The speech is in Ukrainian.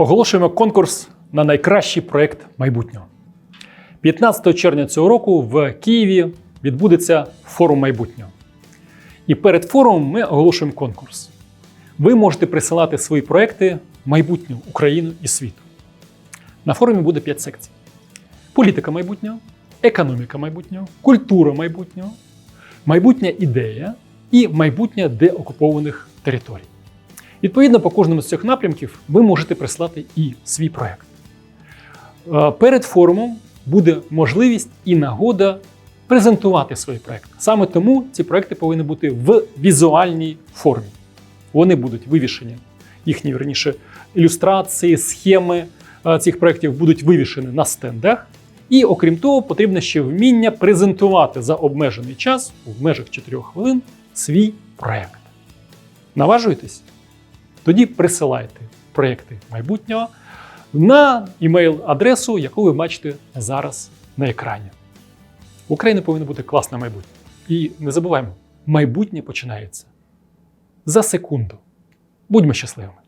Оголошуємо конкурс на найкращий проект майбутнього. 15 червня цього року в Києві відбудеться форум майбутнього. І перед форумом ми оголошуємо конкурс. Ви можете присилати свої проекти майбутню Україну і світу. На форумі буде 5 секцій: політика майбутнього, економіка майбутнього, культура майбутнього, майбутня ідея і майбутнє деокупованих територій. Відповідно, по кожному з цих напрямків ви можете прислати і свій проект. Е, Перед форумом буде можливість і нагода презентувати свої проекти. Саме тому ці проекти повинні бути в візуальній формі. Вони будуть вивішені. Їхні верніше ілюстрації, схеми е, цих проєктів будуть вивішені на стендах. І окрім того, потрібно ще вміння презентувати за обмежений час, в межах 4 хвилин, свій проект. Наважуєтесь? Тоді присилайте проекти майбутнього на імейл-адресу, яку ви бачите зараз на екрані. В Україні повинно бути класне майбутнє. І не забуваємо, майбутнє починається за секунду. Будьмо щасливими!